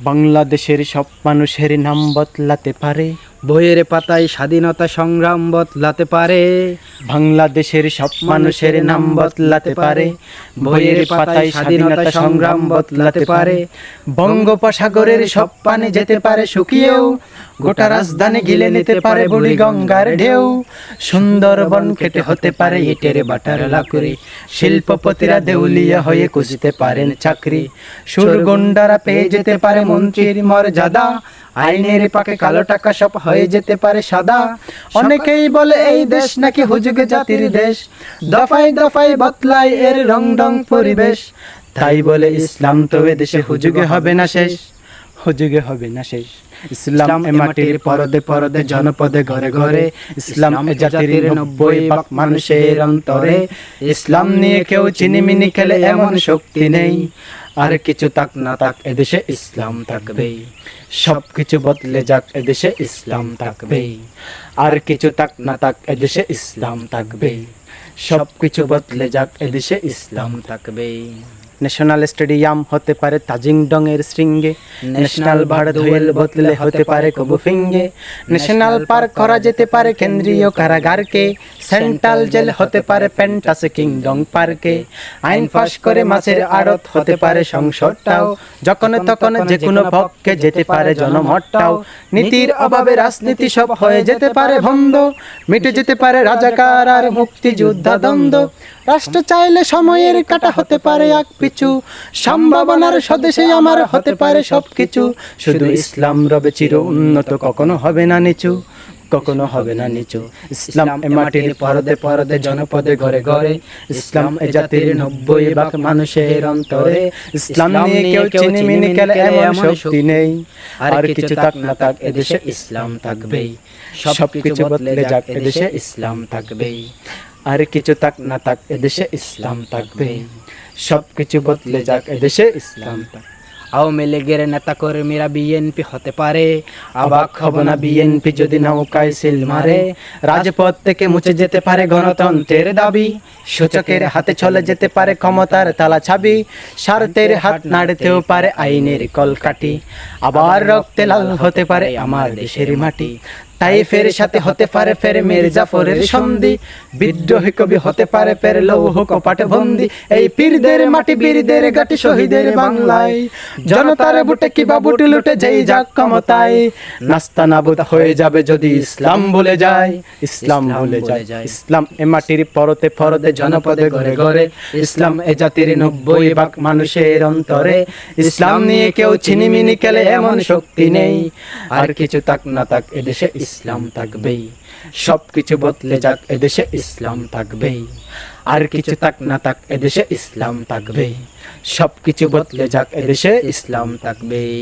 বাংলাদেশের সব মানুষের নাম বদলাতে পারে। বইয়ের পাতায় স্বাধীনতা সংগ্রাম বদলাতে পারে। বাংলাদেশের সব মানুষের নাম বদলাতে পারে। বইয়ের পাতায় স্বাধীনতা সংগ্রাম বদলাতে পারে। বঙ্গোপসাগরের সব পানে যেতে পারে শুকিয়েও গোটা রাজধানী গিলে নিতে পারে বুড়ি গঙ্গার ঢেউ। সুন্দরবন কেটে হতে পারে ইটের বাটার লাকড়ি। শিল্পপতিরা দেউলিয়া হয়ে খুঁজতে পারেন চাকরি। সুরগুন্ডারা পেয়ে যেতে পারে মন্ত্রীর মর্যাদা। আইনের পাকে কালো টাকা সব হয়ে যেতে পারে সাদা। অনেকেই বলে এই দেশ নাকি হুজুগে জাতির দেশ। দফায় দফায় বতলায় এর রং ডং পরিবেশ। তাই বলে ইসলাম তো দেশে হুজুগে হবে না শেষ। হুজুগে হবে না শেষ। ইসলাম এ মাটির পরদে পরদে জনপদে ঘরে ঘরে ইসলাম এ জাতির নব্বই ভাগ মানুষের অন্তরে। ইসলাম নিয়ে কেউ চিনিমিনি খেলে এমন শক্তি নেই। আর কিছু তাক না তাক এদেশে ইসলাম থাকবেই। সব কিছু বদলে যাক এদেশে ইসলাম থাকবেই। আর কিছু তাক না তাক এদেশে ইসলাম থাকবেই। সব কিছু বদলে যাক এদেশে ইসলাম থাকবেই। ন্যাশনাল স্টেডিয়াম হতে পারে তাজিং ডং এর শৃঙ্গে। ন্যাশনাল ভারত হুয়েল বদলে হতে পারে কবু ফিঙ্গে ন্যাশনাল পার্ক করা যেতে পারে কেন্দ্রীয় কারাগারকে। সেন্ট্রাল জেল হতে পারে প্যান্টাসে কিংডম পার্কে আইন পাশ করে মাছের আড়ত হতে পারে সংসদটাও যখন তখন যে কোনো পক্ষে যেতে পারে জনমতটাও। নীতির অভাবে রাজনীতি সব হয়ে যেতে পারে ভন্দ মিটে যেতে পারে রাজাকার আর মুক্তিযোদ্ধা দ্বন্দ্ব। রাষ্ট্র চাইলে সময়ের কাটা হতে পারে এক পিছু। সম্ভাবনার স্বদেশে আমার হতে পারে সবকিছু। শুধু ইসলাম রবে চির উন্নত কখনো হবে না নিচু। কখনো হবে না নিচু। ইসলাম এ মাটির পরদে পরদে জনপদে ঘরে ঘরে। ইসলাম এ জাতির নব্বই ভাগ মানুষের অন্তরে। ইসলাম নিয়ে কেউ চিনিমিনি খেলে এমন শক্তি নেই। আর কিছু থাক না থাক এদেশে ইসলাম থাকবেই। সব কিছু বদলে যাক এদেশে ইসলাম থাকবেই। আর কিছু থাক না থাক, এদেশে ইসলাম থাকবেই সব কিছু বদলে যাক, এদেশে ইসলাম থাকবে আওয়ামী লীগের নেতা কর্মীরা বিএনপি হতে পারে, অবাক হব না বিএনপি যদি নৌকায় সিল মারে। রাজপথ থেকে মুছে যেতে পারে গণতন্ত্রের দাবি, সূচকের হাতে চলে যেতে পারে ক্ষমতার তালা ছাবি, স্বার্থের হাত নাড়তেও পারে আইনের কলকাটি আবার রক্তে লাল হতে পারে আমার দেশের মাটি। তাই ফের সাথে হতে পারে ফের মের সন্ধি। বিদ্রোহী কবি হতে পারে ফের লৌহ কপাটে বন্দি। এই পীরদের মাটি বীরদের গাটি শহীদের বাংলায়। জনতার বুটে কিবা বুটে লুটে যেই যাক ক্ষমতায়। নাস্তা নাবুদ হয়ে যাবে যদি ইসলাম ভুলে যায়। ইসলাম ভুলে যায়। ইসলাম এ মাটির পরতে পরতে জনপদে ঘরে ঘরে ইসলাম এ জাতির নব্বই ভাগ মানুষের অন্তরে। ইসলাম নিয়ে কেউ চিনিমিনি খেলে এমন শক্তি নেই। আর কিছু তাক না তাক এদেশে ইসলাম থাকবেই। সব কিছু বদলে যাক এদেশে ইসলাম থাকবেই। আর কিছু থাক না থাক এদেশে ইসলাম থাকবেই। সব কিছু বদলে যাক এদেশে ইসলাম থাকবেই।